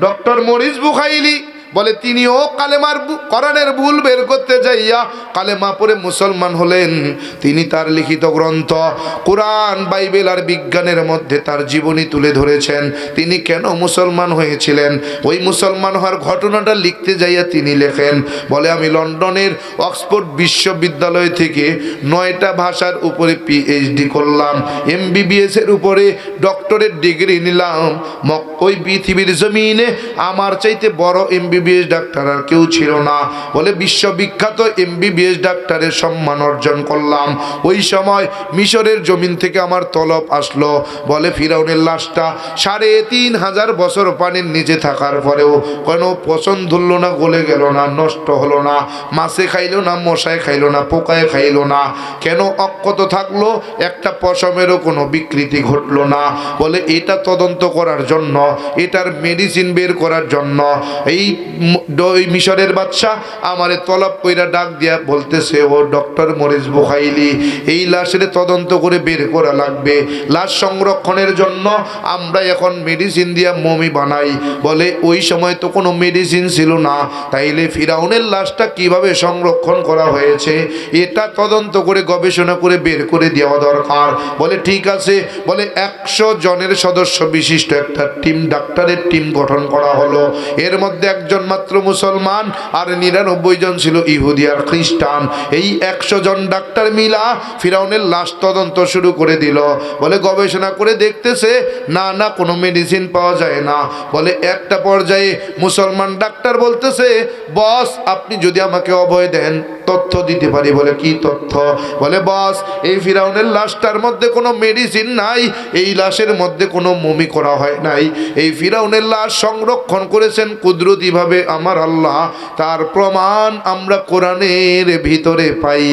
Doctor Morris Bucaille বলে, তিনিও কালেমার কোরআনের ভুল বের করতে যাইয়া কালেমা পরে মুসলমান হলেন। তিনি তার লিখিত গ্রন্থ, কোরআন, বাইবেল আর বিজ্ঞানের মধ্যে তার জীবনী তুলে ধরেছেন। তিনি কেন মুসলমান হয়েছিলেন? ওই মুসলমান হওয়ার ঘটনাটা লিখতে যাইয়া তিনি লেখেন, বলে, আমি লন্ডনের অক্সফোর্ড বিশ্ববিদ্যালয় থেকে নয়টা ভাষার উপরে পিএইচডি করলাম। এমবিবিএস এর উপরে ডক্টরেট ডিগ্রি নিলাম। ওই পৃথিবীর জমিনে আমার চাইতে বড় এমবিবিএস ডাক্তার আর কেউ ছিল না। বলে বিশ্ববিখ্যাত এমবিবিএস ডাক্তারের সম্মান অর্জন করলাম। ওই সময় মিশরের জমিন থেকে আমার তলব আসলো। বলে ফিরাউনের লাশটা সাড়ে তিন হাজার বছর পানির নিচে থাকার পরেও কোনো পছন্দ ধরলো না, গলে গেল না, নষ্ট হলো না। মাছে খাইলো না, মশায় খাইলো না, পোকায় খাইলো না। কেন অক্ষত থাকল? একটা পশমেরও কোনো বিকৃতি ঘটলো না। বলে এটা তদন্ত করার জন্য, এটার মেডিসিন বের করার জন্য। এই ওই মিশরের বাদশা আমারে তলব কইরা ডাক দিয়া বলতেছে, ও ডক্টর মরিস বুখাইলি, এই লাশের তদন্ত করে বের করা লাগবে। লাশ সংরক্ষণের জন্য আমরা এখন মেডিসিন দিয়া মমি বানাই। বলে, ওই সময় তো কোনো মেডিসিন ছিল না। তাইলে ফিরাউনের লাশটা কীভাবে সংরক্ষণ করা হয়েছে? এটা তদন্ত করে, গবেষণা করে বের করে দেওয়া দরকার। বলে, ঠিক আছে। বলে, একশো জনের সদস্য বিশিষ্ট একটা টিম, ডাক্তারের টিম গঠন করা হলো। এর মধ্যে একজন মাত্র মুসলমান, আর নিরানব্বই জন ছিল ইহুদি আর খ্রিস্টান। এই একশো জন ডাক্তার মিলা ফিরাউনের লাশ তদন্ত শুরু করে দিল। বলে গবেষণা করে দেখতেছে, না না, কোনো মেডিসিন পাওয়া যায় না। বলে একটা পর্যায়ে মুসলমান ডাক্তার বলতেছে, বস, আপনি যদি আমাকে অভয় দেন। তথ্য দিতে পারি বলে কি তথ্য? বলে, বস, এই ফিরাউনের লাশটার মধ্যে কোনো মেডিসিন নাই, এই লাশের মধ্যে কোনো মমি করা হয় নাই। এই ফিরাউনের লাশ সংরক্ষণ করেছেন কুদরতিভাবে আমার আল্লাহ। তার প্রমাণ আমরা কোরআনের ভিতরে পাই।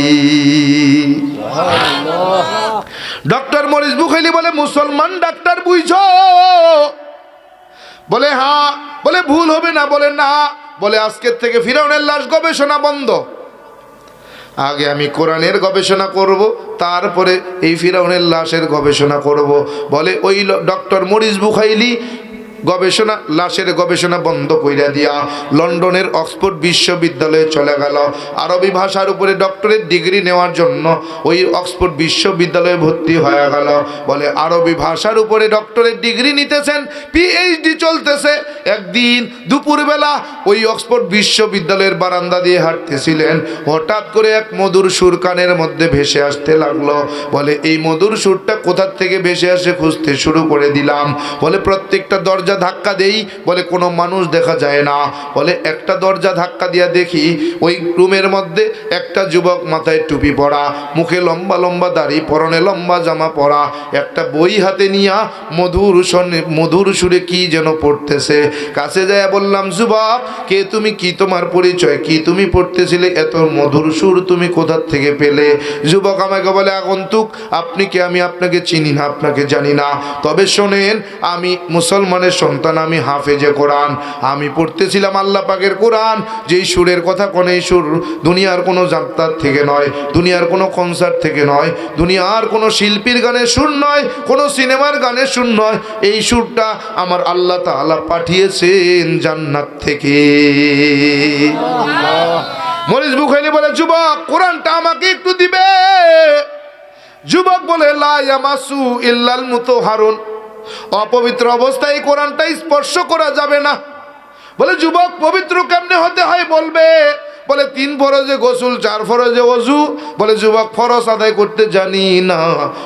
ডক্টর মরিস বুখাইলি বলে, মুসলমান ডাক্তার বুঝছ? বলে হ্যাঁ। বলে, ভুল হবে না। বলে না। বলে, আজকের থেকে ফিরাউনের লাশ গবেষণা বন্ধ। আগে আমি কোরআনের গবেষণা করব, তারপরে এই ফিরাউনের লাশের গবেষণা করব। বলে ওই ডক্টর মরিস বুখাইলি গবেষণা, লাশের গবেষণা বন্ধ কইরা দিয়া লন্ডনের অক্সফোর্ড বিশ্ববিদ্যালয়ে চলে গেল। আরবি ভাষার উপরে ডক্টরেট ডিগ্রি নেওয়ার জন্য ওই অক্সফোর্ড বিশ্ববিদ্যালয়ে ভর্তি হয়ে গেল। বলে, আরবি ভাষার উপরে ডক্টরেট ডিগ্রি নিতেছেন পিএইচডি চলতেছে। একদিন দুপুরবেলা ওই অক্সফোর্ড বিশ্ববিদ্যালয়ের বারান্দা দিয়ে হাঁটতেছিলেন। হঠাৎ করে এক মধুর সুর কানের মধ্যে ভেসে আসতে লাগল। বলে, এই মধুর সুরটা কোথার থেকে ভেসে আসে খুঁজতে শুরু করে দিলাম। বলে, প্রত্যেকটা দরজা ধাক্কা দেই, বলে কোনো মানুষ দেখা যায় না। বলে একটা দরজা ধাক্কা দিয়া দেখি, ওই রুমের মধ্যে একটা যুবক মাথায় টুপি পরা, মুখে লম্বা লম্বা দাড়ি, পরনে লম্বা জামা পরা। একটা বই হাতে নিয়া মধুর সনে, মধুর সুরে কি যেন পড়তেছে। কাছে যায় বললাম, যুবক, কে তুমি? কি তোমার পরিচয়? কি তুমি পড়তেছিলে? এত মধুর সুর তুমি কোথার থেকে পেলে? যুবক আমাকে বলে, আগন্তুক, আপনি কি? আমি আপনাকে চিনি না, আপনাকে জানি না। তবে শোনেন, আমি মুসলমানের সন্তান আমি হাফেজে কোরআন। আমি পড়তেছিলাম আল্লাহ পাকের কোরআন। যেই সুরের কথা কোন এই সুর দুনিয়ার কোনো যাত্রার থেকে নয়, দুনিয়ার কোনো কনসার্ট থেকে নয়, দুনিয়ার কোনো শিল্পীর গানের সুর নয়, কোনো সিনেমার গানের সুর নয়, এই সুরটা আমার আল্লাহ তাআলা পাঠিয়েছেন জান্নাত থেকে। মরিস বুখাইলি বলে, যুবক, কোরআনটা আমাকে একটু দিবে। যুবক বলে লায়ামাসু ইল্লাল মুতো হারুন অপবিত্র অবস্থায় কোরআনটা স্পর্শ করা যাবে না। বলে, যুবক, পবিত্র কেমনে হতে হয়? বলবে, বলে, তিন ফরজে গোসুল, চার ফরজে অজু বলে, যুবক, ফরজ আদায় করতে জানি না।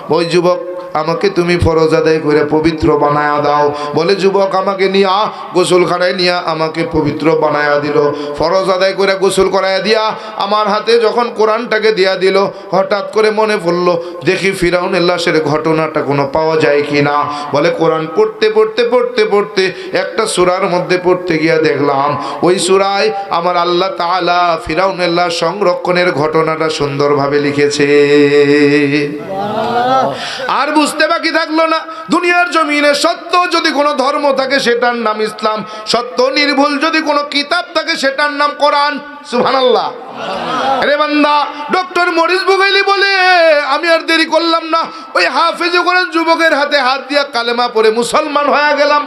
ওই যুবক আমাকে তুমি ফরজ আদায় করে পবিত্র বানায়া দাও। বলে যুবক আমাকে নিয়ে নিয়া গোসলখানায় নিয়া আমাকে পবিত্র বানায়া দিল। ফরজ আদায় করে গোসল করায়া দিয়া আমার হাতে যখন কোরআনটাকে দিয়া দিল, হঠাৎ করে মনে পড়ল, দেখি ফিরাউনের লাশের ঘটনাটা কোনো পাওয়া যায় কি না বলে, কোরআন পড়তে পড়তে পড়তে পড়তে একটা সুরার মধ্যে পড়তে গিয়া দেখলাম, ওই সুরায় আমার আল্লাহ তাআলা ফিরাউন লাশ সংরক্ষণের ঘটনাটা সুন্দরভাবে লিখেছে। আর বুঝতে বাকি থাকল না। দুনিয়ার জমিনে সত্য যদি কোনো ধর্ম থাকে, সেটার নাম ইসলাম। সত্য নির্ভুল যদি কোনো কিতাব থাকে, সেটার নাম কোরআন। সুহানাল্লাহ বান্দা, ডক্টর মরিস বুগাইলি বলে, আমি আর দেরি করলাম না। ওই হাফেজে কোরআন যুবকের হাতে হাত দিয়া কালেমা পরে মুসলমান হয়ে গেলাম।